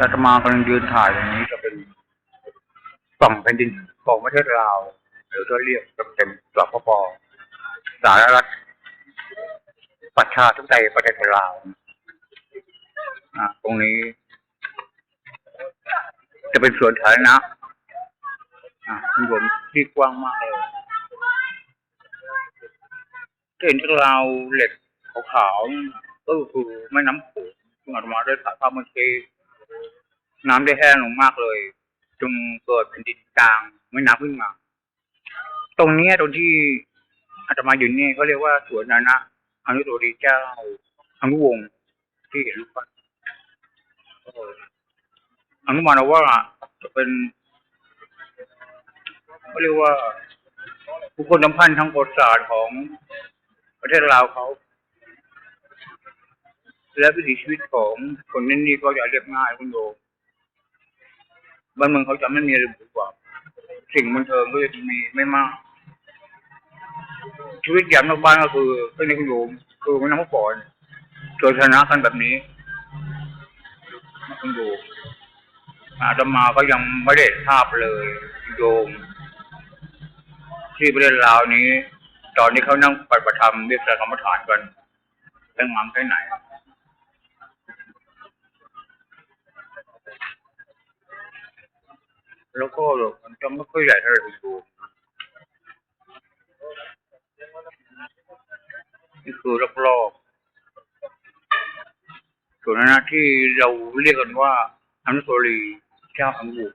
อาตมากำลังยืนถ่ายตรงนี้จะเป็นฝั่งแผ่นดินของประเทศลาวหรือก็เรียกเต็มๆสปปสาธารณรัฐประชาธิปไตยประเทศลาวตรงนี้ จะเป็นสวนสาธารณะมีผมที่กว้างมากเลยจะเห็นที่ราวเหล็กขาวๆก็คือแม่น้ำโขงซึ่งอาตมาได้ถ่ายภาพเมื่อกี้ น้ำได้แห้งลงมากเลยจึงเกิดเป็นดินกลางไม่น้ำขึ้นมา ตรงนี้ตรงที่อาตมาอยู่นี่เขาเรียกว่าสวนนานะอนุสาวรีเจ้าอนุวงศ์ที่เห็นรูปปั้นอนุมานว่าจะเป็นเขาเรียกว่าบุคคลสำคัญทางประวัติศาสตร์ของประเทศลาวเขา และวิถีชีวิตของคนที่นี่ก็จะเรียบง่ายคุณโยม บ้านเมืองเขาจะไม่มีอะไรหรูกว่าสิ่งบันเทิงก็จะมีไม่มาก ชีวิตอย่างนอกบ้านก็คือเป็นคุณโยมคือมันน้ำฝนโดยชนะกันแบบนี้คุณโยมอาตมาก็ยังไม่ได้ทราบเลยโยม ที่ประเทศลาวนี้ ตอนนี้เขานั่งปฏิบัติธรรมเรียกกรรมฐานกันเป็นงามแค่ไหน แล้วก็มันจะไม่ค่อยใหญ่เท่าไหร่ดูนี่คือรอบๆส่วนนั้นที่เราเรียกกันว่าอนุสาวรีย์เจ้าอังกุ